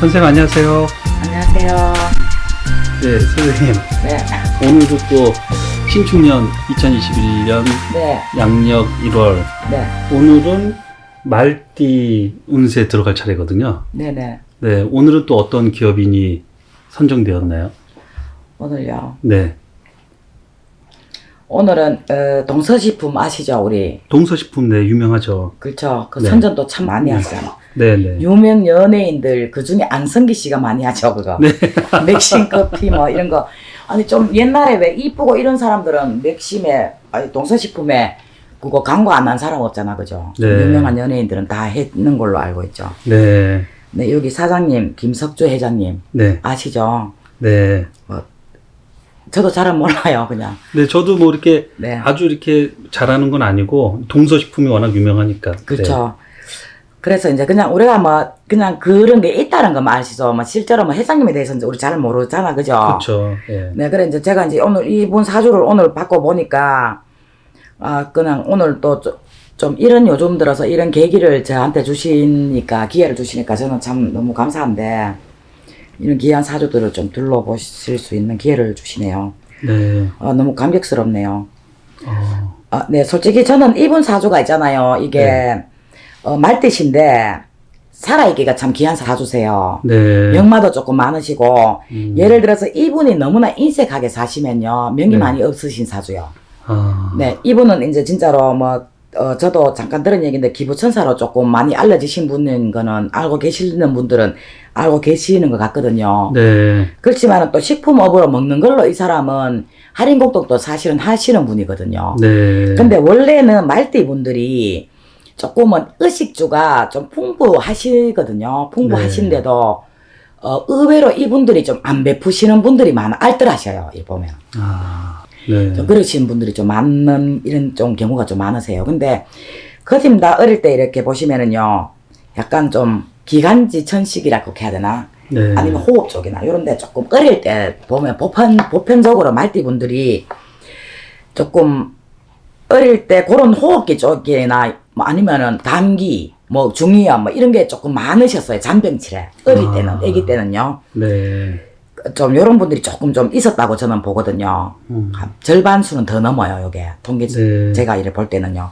선생님 안녕하세요. 안녕하세요. 네, 선생님. 네, 오늘도 또 신축년 2021년 네, 양력 1월. 네, 오늘은 말띠 운세 들어갈 차례거든요. 네, 네. 네, 오늘은 또 어떤 기업인이 선정되었나요? 오늘요. 네. 오늘은 어, 동서식품 아시죠, 우리? 동서식품 네, 유명하죠. 그렇죠. 그 네. 선전도 참 많이 네. 하잖아. 네, 네. 유명 연예인들 그 중에 안성기 씨가 많이 하죠, 그거. 네. 맥심 커피 뭐 이런 거. 아니 좀 옛날에 왜 이쁘고 이런 사람들은 맥심에 아니 동서식품에 그거 광고 안 한 사람 없잖아, 그죠? 네. 유명한 연예인들은 다 했는 걸로 알고 있죠. 네. 네, 여기 사장님 김석주 회장님 네. 아시죠? 네. 저도 잘은 몰라요, 그냥. 네, 저도 뭐 이렇게 네. 아주 이렇게 잘하는 건 아니고 동서식품이 워낙 유명하니까. 그렇죠. 그래서 이제 그냥 우리가 뭐 그냥 그런 게 있다는 것만 아시죠. 뭐 실제로 뭐 회장님에 대해서는 우리 잘 모르잖아, 그죠? 그렇죠. 예. 네, 그래 이제 제가 이제 오늘 이분 사주를 오늘 받고 보니까 아 그냥 오늘 또좀 이런 요즘 들어서 이런 계기를 저한테 주시니까 기회를 주시니까 저는 참 너무 감사한데 이런 귀한 사주들을 좀 둘러보실 수 있는 기회를 주시네요. 네. 아, 너무 감격스럽네요. 어, 아, 네, 솔직히 저는 이분 사주가 있잖아요. 이게 네. 어, 말뜻인데 살아있기가 참 귀한 사주세요. 네. 역마도 조금 많으시고 음. 예를 들어서 이분이 너무나 인색하게 사시면요 명이 네. 많이 없으신 사주요. 아. 네, 이분은 이제 진짜로 뭐 어, 저도 잠깐 들은 얘기인데 기부천사로 조금 많이 알려지신 분인 거는 알고 계시는 분들은 알고 계시는 것 같거든요. 네. 그렇지만은 또 식품업으로 먹는 걸로 이 사람은 할인곡독도 사실은 하시는 분이거든요. 네. 근데 원래는 말띠 분들이 조금은 의식주가 좀 풍부하시거든요. 풍부하신데도 어, 의외로 이분들이 좀 안 베푸시는 분들이 많아 알뜰하셔요. 이 보면 아. 네. 좀 그러시는 분들이 좀 많은 이런 좀 경우가 좀 많으세요. 근데 거짐 다 어릴 때 이렇게 보시면은요, 약간 좀 기관지 천식이라고 해야 되나? 네. 아니면 호흡 쪽이나 이런데 조금 어릴 때 보면 보편 보편적으로 말띠 분들이 조금 어릴 때 그런 호흡기 쪽이나 뭐 아니면은 감기 뭐 중이염 뭐 이런 게 조금 많으셨어요 잔병치레 어릴 아. 때는 아기 때는요 네. 좀 이런 분들이 조금 좀 있었다고 저는 보거든요 음. 한 절반 수는 더 넘어요 요게 통계 네. 제가 이래 볼 때는요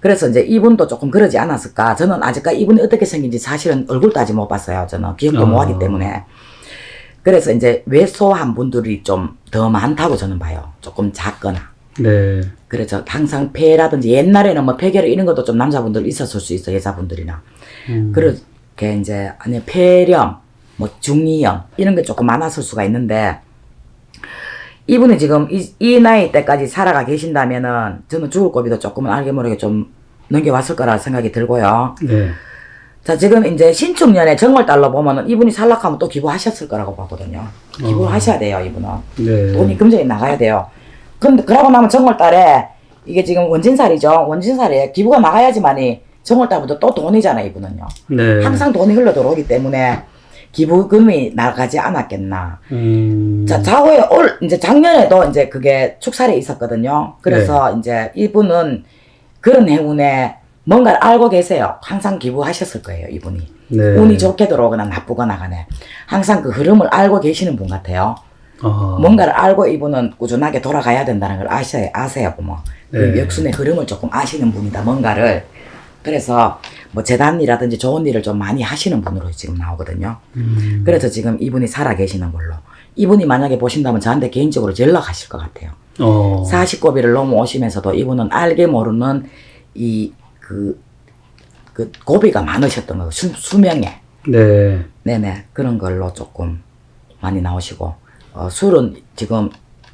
그래서 이제 이분도 조금 그러지 않았을까 저는 아직까지 이분이 어떻게 생긴지 사실은 얼굴도 아직 못 봤어요 저는 기억도 아. 못 하기 때문에 그래서 이제 외소한 분들이 좀 더 많다고 저는 봐요 조금 작거나 네. 그래서 항상 폐라든지 옛날에는 뭐 폐결 이런 것도 좀 남자분들 있었을 수 있어 여자분들이나 음. 그렇게 이제 아니 폐렴 뭐 중이염 이런 게 조금 많았을 수가 있는데 이분이 지금 이, 이 나이 때까지 살아가 계신다면은 저는 죽을 고비도 조금은 알게 모르게 좀 넘겨왔을 거라 생각이 들고요. 네. 자 지금 이제 신축년에 정월달로 보면은 이분이 살락하면 또 기부하셨을 거라고 보거든요. 기부를 어. 하셔야 돼요 이분은. 네. 돈이 금전이 나가야 돼요. 근데 그러고 나면 정월달에 이게 지금 원진살이죠. 원진살에 기부가 나가야지만이 정월달부터 또 돈이잖아요 이분은요. 네. 항상 돈이 흘러 들어오기 때문에 기부금이 나가지 않았겠나. 음. 자, 좌우에 올, 이제 작년에도 이제 그게 축살에 있었거든요. 그래서 네. 이제 이분은 그런 행운에 뭔가를 알고 계세요. 항상 기부하셨을 거예요, 이분이. 네. 운이 좋게 들어오거나 나쁘거나 간에. 항상 그 흐름을 알고 계시는 분 같아요. 아. 뭔가를 알고 이분은 꾸준하게 돌아가야 된다는 걸 아셔야, 아세요. 그 네. 역순의 흐름을 조금 아시는 분이다, 뭔가를. 그래서 뭐 재단이라든지 좋은 일을 좀 많이 하시는 분으로 지금 나오거든요. 음. 그래서 지금 이분이 살아 계시는 걸로. 이분이 만약에 보신다면 저한테 개인적으로 연락하실 것 같아요. 어. 사십고비를 넘어오시면서도 이분은 알게 모르는 이 그, 그 고비가 많으셨던 거예요. 수, 수명에. 네. 네네. 그런 걸로 조금 많이 나오시고. 어, 술은 지금,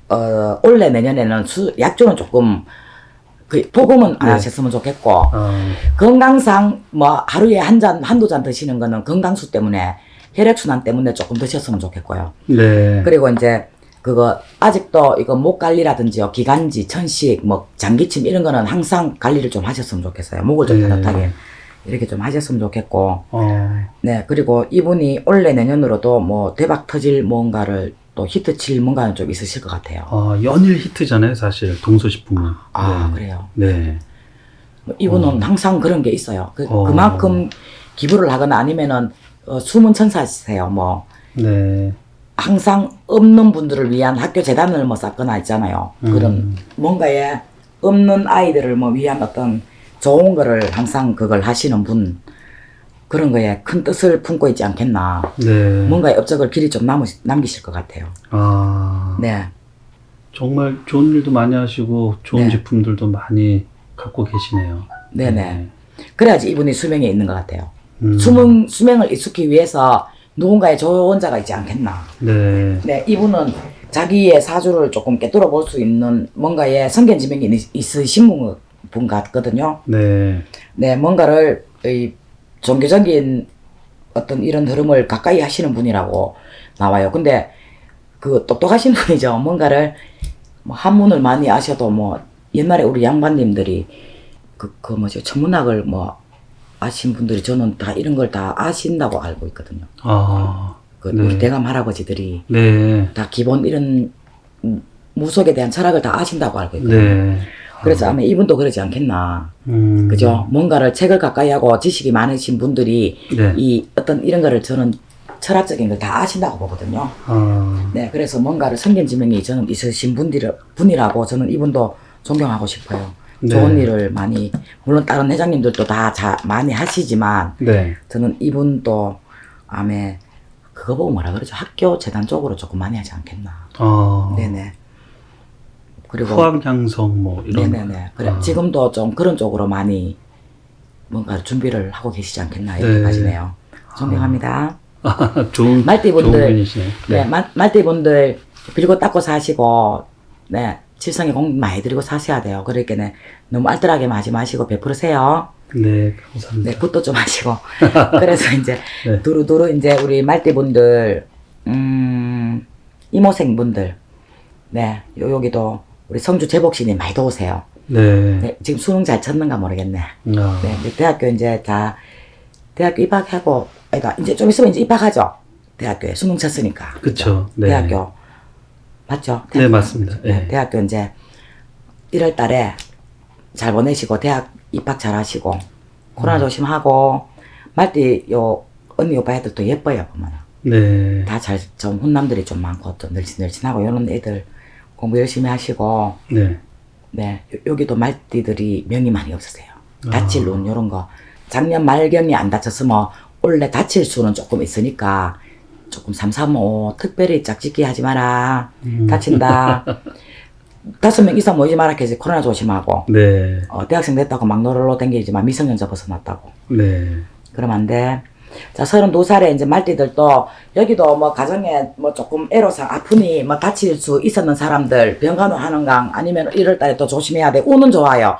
어, 올해 내년에는 수, 약주는 조금, 그, 복음은 안 네. 하셨으면 좋겠고, 아. 건강상 뭐 하루에 한 잔, 한두 잔 드시는 거는 건강수 때문에, 혈액 순환 때문에 조금 드셨으면 좋겠고요. 네. 그리고 이제 그거 아직도 이거 목 관리라든지요 기관지 천식 뭐 장기침 이런 거는 항상 관리를 좀 하셨으면 좋겠어요 목을 좀 네. 따뜻하게 이렇게 좀 하셨으면 좋겠고 어. 네 그리고 이분이 올해 내년으로도 뭐 대박 터질 뭔가를 또 히트 칠 뭔가는 좀 있으실 것 같아요 아, 연일 히트잖아요, 사실. 동서식품은. 아 네. 그래요 네. 뭐 이분은 항상 그런 게 있어요 그, 어. 그만큼 기부를 하거나 아니면은 어, 숨은 천사세요. 뭐 네. 항상 없는 분들을 위한 학교 재단을 뭐 쌓거나 있잖아요. 그런 뭔가에 없는 아이들을 뭐 위한 어떤 좋은 거를 항상 그걸 하시는 분 그런 거에 큰 뜻을 품고 있지 않겠나. 네. 뭔가의 업적을 길이 좀 남으, 남기실 것 같아요. 아. 네. 정말 좋은 일도 많이 하시고 좋은 네. 제품들도 많이 갖고 계시네요. 네네. 그래야지 이분이 수명에 있는 것 같아요. 음. 수명, 수명을 익숙히 위해서 누군가의 조언자가 있지 않겠나. 네. 네, 이분은 자기의 사주를 조금 깨뚫어 볼 수 있는 뭔가의 성견지명이 있- 있으신 분, 분 같거든요. 네. 네, 뭔가를 이 종교적인 어떤 이런 흐름을 가까이 하시는 분이라고 나와요. 근데 그 똑똑하신 분이죠. 뭔가를 뭐 한문을 많이 아셔도 뭐 옛날에 우리 양반님들이 그, 그 뭐죠 천문학을 뭐 아신 분들이 저는 다 이런 걸 다 아신다고 알고 있거든요. 아. 그 네. 우리 대감 할아버지들이 네. 다 기본 이런 음, 무속에 대한 철학을 다 아신다고 알고 있거든요. 네. 그래서 아마 이분도 그러지 않겠나. 음. 그죠? 뭔가를 책을 가까이 하고 지식이 많으신 분들이 네. 이 어떤 이런 거를 저는 철학적인 걸 다 아신다고 보거든요. 아. 네, 그래서 뭔가를 성견지명이 저는 있으신 분들, 분이라고 저는 이분도 존경하고 싶어요. 네. 좋은 일을 많이, 물론 다른 회장님들도 다 자, 많이 하시지만 네. 저는 이분도 아메 그거 보고 뭐라 그러죠? 학교 재단 쪽으로 조금 많이 하지 않겠나. 아. 네네. 그리고 양성 뭐 이런. 네네네. 그래 아. 지금도 좀 그런 쪽으로 많이 뭔가 준비를 하고 계시지 않겠나 네. 여기까지네요. 존경합니다. 아, 좋은 말띠분들, 좋은 분이시네. 네, 말, 말띠분들 빌고 닦고 사시고 네 칠성에 공 많이 들이고 사셔야 돼요. 그러니까 너무 알뜰하게만 하지 마시고 베풀으세요. 네, 감사합니다. 네, 굿도 좀 하시고. 그래서 이제 네. 두루두루 이제 우리 말띠분들, 음, 이모생분들, 네, 요, 여기도 우리 성주 재복신이 많이 도우세요. 네. 네, 지금 수능 잘 쳤는가 모르겠네. 아. 네, 이제 대학교 이제 다, 대학교 입학하고, 아니다, 이제 좀 있으면 이제 입학하죠. 대학교에 수능 쳤으니까. 그쵸. 네. 대학교. 맞죠? 네, 대학교. 맞습니다. 네, 네. 대학교 이제 1월 달에 잘 보내시고, 대학 입학 잘 하시고, 음. 코로나 조심하고, 말띠 요, 언니 오빠 애들도 예뻐요, 보면. 네. 다 잘, 좀 훈남들이 좀 많고, 또 늘씬늘씬하고, 이런 애들 공부 열심히 하시고, 네. 네, 요- 여기도 말띠들이 명이 많이 없으세요. 아. 다칠 운, 요런 거. 작년 말경이 안 다쳤으면, 올해 다칠 수는 조금 있으니까, 조금 삼삼오, 특별히 짝짓기 하지 마라. 음. 다친다. 다섯 명 이상 모이지 마라 해서 코로나 조심하고, 네. 어, 대학생 됐다고 막 놀러 댕기지만 미성년자 벗어났다고. 네. 그러면 안 돼. 자, 32살에 이제 말띠들도, 여기도 뭐 가정에 뭐 조금 애로상 아프니 뭐 다칠 수 있었는 사람들, 병간호 하는 강 아니면 1월 달에 또 조심해야 돼. 운은 좋아요.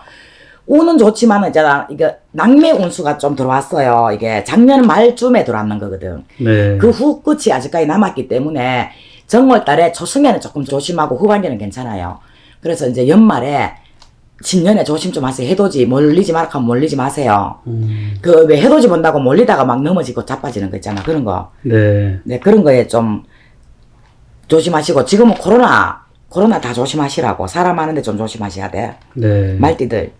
운은 좋지만은 있잖아, 이게 낙매 운수가 좀 들어왔어요. 이게 작년 말쯤에 들어왔는 거거든. 네. 그 후 끝이 아직까지 남았기 때문에 정월 달에 초승에는 조금 조심하고 후반기는 괜찮아요. 그래서 이제 연말에 신년에 조심 좀 하세요. 해돋이 몰리지 말라 하면 몰리지 마세요. 음. 그왜 해돋이 본다고 몰리다가 막 넘어지고 자빠지는 거 있잖아. 그런 거. 네. 네, 그런 거에 좀 조심하시고 지금은 코로나 코로나 다 조심하시라고 사람 많은데 좀 조심하셔야 돼. 네. 말띠들.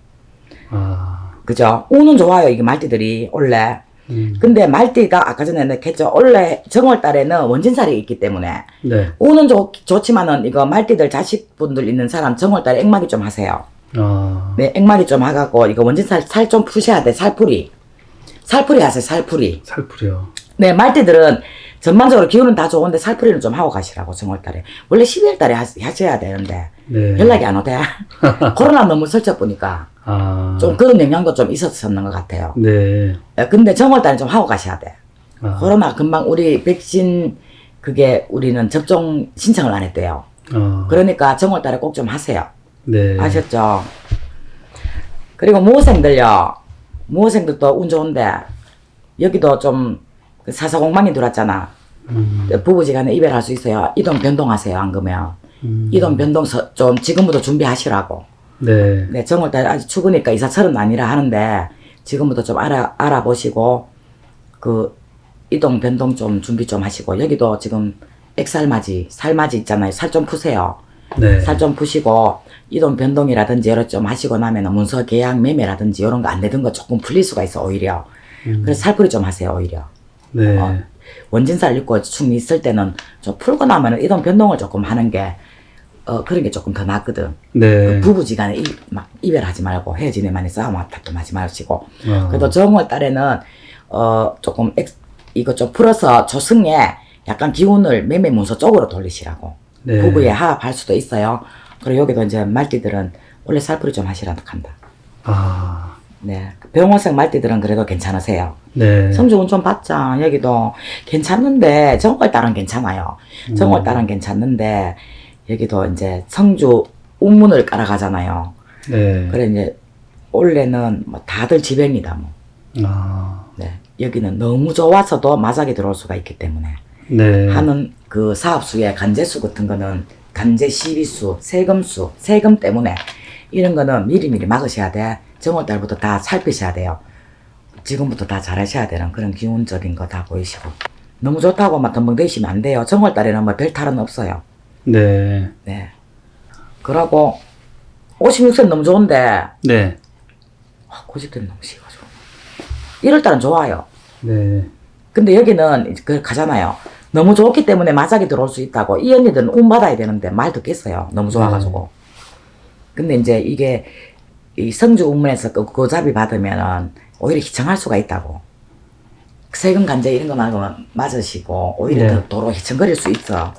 아. 그죠? 운은 좋아요. 이게 말띠들이 원래. 음. 근데 말띠가 아까 전에 했죠. 원래 정월 달에는 원진살이 있기 때문에 네. 운은 좋, 좋지만은 이거 말띠들 자식분들 있는 사람 정월 달에 액막이 좀 하세요. 아. 네, 액막이 좀 하갖고 이거 원진 살 살 좀 푸셔야 돼. 살풀이. 살풀이 하세요. 살풀이. 살풀이요. 네, 말띠들은 전반적으로 기운은 다 좋은데 살풀이는 좀 하고 가시라고 정월 달에. 원래 12월 달에 하, 하셔야 되는데 네. 연락이 안 오대. 코로나 너무 설쳐 보니까 아. 좀 그런 영향도 좀 있었었는 것 같아요. 네. 예, 근데 정월 달에 좀 하고 가셔야 돼. 아. 코로나 금방 우리 백신 그게 우리는 접종 신청을 안 했대요. 아. 그러니까 정월 달에 꼭 좀 하세요. 네. 아셨죠? 그리고 모생들요. 모생들도 운 좋은데 여기도 좀 사사공방이 들어왔잖아. 음. 부부지간에 이별할 수 있어요. 이동 변동하세요. 안 그러면 음. 이동 변동 서- 좀 지금부터 준비하시라고. 네. 네, 정월달 아직 추우니까 이사철은 아니라 하는데 지금부터 좀 알아 알아보시고 그 이동 변동 좀 준비 좀 하시고 여기도 지금 액살맞이 살맞이 있잖아요. 살 좀 푸세요. 네. 살 좀 푸시고 이동 변동이라든지 여러 좀 하시고 나면 문서 계약 매매라든지 이런 거 안 되던 거 조금 풀릴 수가 있어 오히려. 음. 그래서 살풀이 좀 하세요 오히려. 네. 어, 원진살 있고 충 있을 때는 좀 풀고 나면은 이동 변동을 조금 하는 게 어, 그런 게 조금 더 낫거든. 네. 그 부부지간에 이, 막 이별하지 말고 헤어지네 많이 싸움 앞다툼 하지 마시고. 어. 그래도 정월 달에는 어 조금 엑, 이거 좀 풀어서 조승에 약간 기운을 매매 문서 쪽으로 돌리시라고. 네. 부부에 화합할 수도 있어요. 그리고 여기도 이제 말띠들은 원래 살풀이 좀 하시라고 한다. 아. 네. 병원생 말띠들은 그래도 괜찮으세요. 네. 성주운 좀 받자. 여기도 괜찮는데, 정월 달은 괜찮아요. 음. 정월 달은 괜찮는데, 여기도 이제 성주 운문을 깔아가잖아요. 네. 그래, 이제, 원래는 뭐 다들 지병이다, 뭐. 아. 네. 여기는 너무 좋아서도 마작이 들어올 수가 있기 때문에. 네. 하는 그 사업수의 간제수 같은 거는 간제 시비수, 세금수, 세금 때문에 이런 거는 미리미리 막으셔야 돼. 정월달부터 다 살피셔야 돼요. 지금부터 다 잘하셔야 되는 그런 기운적인 거 다 보이시고. 너무 좋다고 막 덤벙대시면 안 돼요. 정월달에는 뭐 별 탈은 없어요. 네. 네. 그러고 56세 너무 좋은데 네. 아, 고집들이 너무 심하죠. 1월달은 좋아요. 네. 근데 여기는 그 가잖아요. 너무 좋기 때문에 마작이 들어올 수 있다고. 이 언니들은 운 받아야 되는데 말 듣겠어요. 너무 좋아가지고. 근데 이제 이게 이 성주 운문에서 그 고잡이 받으면은 오히려 희청할 수가 있다고. 세금 간제 이런 거 말고 맞으시고 오히려 네. 더 도로 희청거릴 수 있어.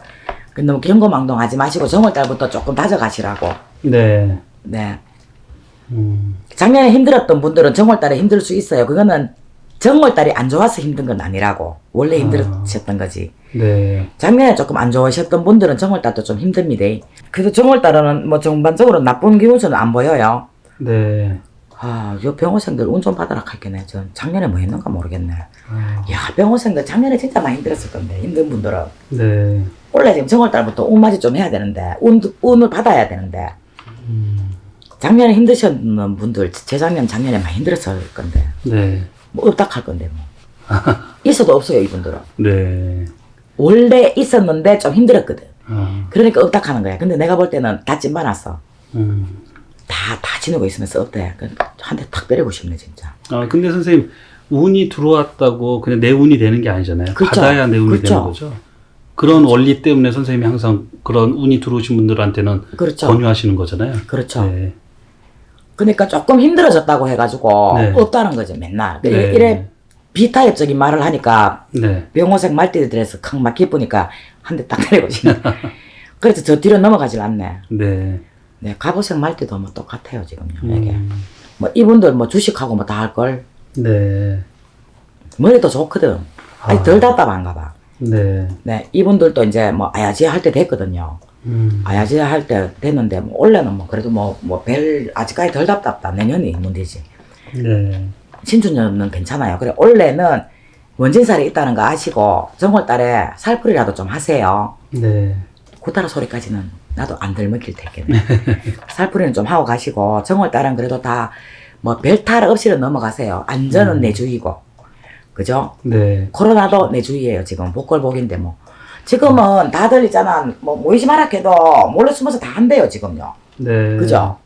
그 너무 경고망동하지 마시고 정월달부터 조금 다져가시라고. 네. 네. 음. 작년에 힘들었던 분들은 정월달에 힘들 수 있어요. 그거는 정월달이 안 좋아서 힘든 건 아니라고. 원래 힘들으셨던 거지. 네. 작년에 조금 안 좋으셨던 분들은 정월달도 좀 힘듭니다. 그래도 정월달은 뭐 전반적으로 나쁜 기운서는 안 보여요. 네. 아, 요 병호생들 운 좀 받아라 할게네. 전 작년에 뭐 했는가 모르겠네. 아. 야, 병호생들 작년에 진짜 많이 힘들었을 건데, 힘든 분들은. 네. 원래 지금 정월달부터 운맞이 좀 해야 되는데, 운, 운을 받아야 되는데, 음. 작년에 힘드셨는 분들, 재작년, 작년에 많이 힘들었을 건데, 네. 뭐 없다 할 건데, 뭐. 있어도 없어요, 이분들은. 네. 원래 있었는데 좀 힘들었거든. 아. 그러니까 없다 하는 거야. 근데 내가 볼 때는 다 찐받았어. 음. 다, 다 지내고 있으면서 없대. 한 대 탁 때리고 싶네, 진짜. 아, 근데 선생님, 운이 들어왔다고 그냥 내 운이 되는 게 아니잖아요. 그렇죠. 받아야 내 운이 그렇죠. 되는 거죠. 그런 원리 때문에 선생님이 항상 그런 운이 들어오신 분들한테는 그렇죠. 권유하시는 거잖아요. 그렇죠. 네. 그러니까 조금 힘들어졌다고 해가지고 네. 없다는 거지, 맨날. 네. 이래, 비타협적인 말을 하니까 네. 병호생 말띠들에서 칵 막 기쁘니까 한 대 딱 때리고 싶네. 그래서 저 뒤로 넘어가질 않네. 네. 네, 갑오생 말띠도 뭐 똑같아요, 지금요, 이게. 음. 뭐 이분들 뭐 주식하고 뭐 다 할 걸. 네. 머리도 좋거든. 아니, 아. 덜 답답한가 봐. 네. 네, 이분들도 이제 뭐 아야지 할 때 됐거든요. 음. 아야지 할 때 됐는데, 뭐 원래는 뭐 그래도 뭐, 뭐 별, 아직까지 덜 답답다. 내년이 문제지. 네. 신춘년은 괜찮아요. 그래, 원래는 원진살이 있다는 거 아시고, 정월달에 살풀이라도 좀 하세요. 네. 구타라 소리까지는 나도 안 들먹힐 테겠네. 살풀이는 좀 하고 가시고, 정월달은 그래도 다, 뭐, 별탈 없이는 넘어가세요. 안전은 내 주의고. 그죠? 네. 코로나도 내 주의예요, 지금. 복걸복인데 뭐. 지금은 다들 있잖아, 뭐, 모이지 마라 해도 몰래 숨어서 다 한대요, 지금요. 네. 그죠?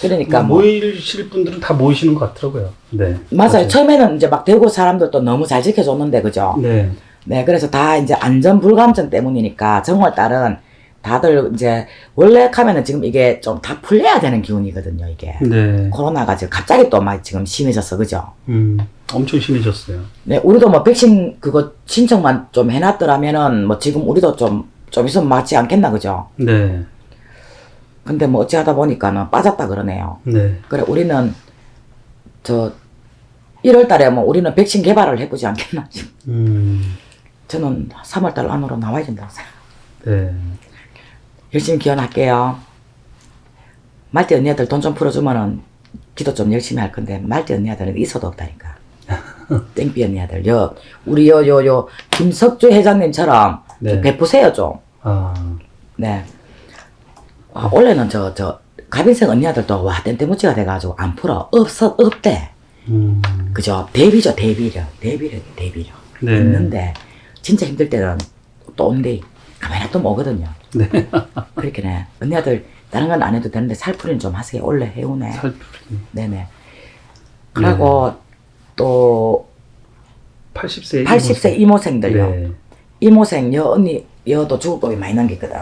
그러니까 뭐 뭐. 모이실 분들은 다 모이시는 것 같더라고요. 네. 맞아요. 처음에는 이제 막 대구 사람들도 너무 잘 지켜줬는데, 그죠? 네. 네, 그래서 다 이제 안전 불감증 때문이니까 정월 달은 다들 이제 원래 하면은 지금 이게 좀 다 풀려야 되는 기운이거든요, 이게. 네. 코로나가 지금 갑자기 또 막 지금 심해졌어, 그죠? 음. 엄청 심해졌어요. 네, 우리도 뭐 백신 그거 신청만 좀 해놨더라면은 뭐 지금 우리도 좀, 좀 있으면 맞지 않겠나, 그죠? 네. 근데 뭐 어찌 하다 보니까는 빠졌다 그러네요. 네. 그래, 우리는 저 1월 달에 뭐 우리는 백신 개발을 해보지 않겠나. 지금. 음. 저는 3월 달 안으로 나와야 된다고 생각해요. 네. 열심히 기원할게요. 말대 언니들 돈 좀 풀어주면은 기도 좀 열심히 할 건데 말대 언니들은 있어도 없다니까. 땡비 언니들 여 우리 요 요 요 김석주 회장님처럼 네. 좀 베푸세요 좀. 아. 네. 아, 원래는 저 저 가빈생 언니들도 와 땡땡무치가 돼가지고 안 풀어 없어 없대. 음. 그죠 대비죠 대비력 대비력 대비력 네. 있는데 진짜 힘들 때는 또 온대 가만히 또 오거든요. 네. 그렇게 네. 언니들 다른 건 안 해도 되는데 살풀이는 좀 하세요. 원래 해오네. 살풀이. 네네. 그리고 또 80세 80세 이모생들요. 네. 이모생 여 언니 여도 죽을겁이 많이 남겼거든.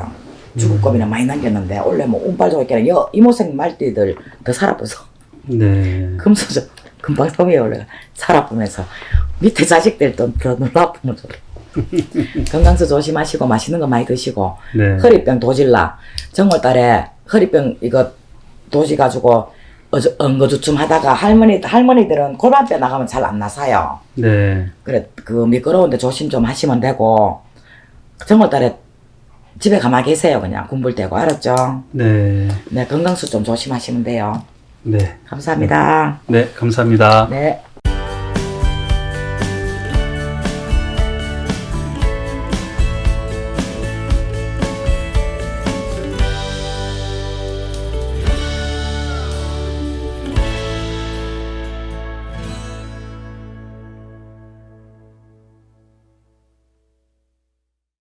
죽을겁이나 많이 남겼는데 원래 뭐 운빨 좋겠는 여 이모생 말띠들 더 살아보서 네. 금수저 금방 성에 원래 살아보면서 밑에 자식들도 더 놀라보면 좋 건강수 조심하시고 맛있는 거 많이 드시고 네. 허리병 도질라 정월달에 허리병 이거 도지 가지고 어저 엉거주춤 하다가 할머니 할머니들은 골반뼈 나가면 잘 안 나사요. 네. 그래 그 미끄러운데 조심 좀 하시면 되고 정월달에 집에 가만히 계세요 그냥 군불 떼고 알았죠? 네. 네 건강수 좀 조심하시면 돼요. 네. 감사합니다. 네, 감사합니다. 네.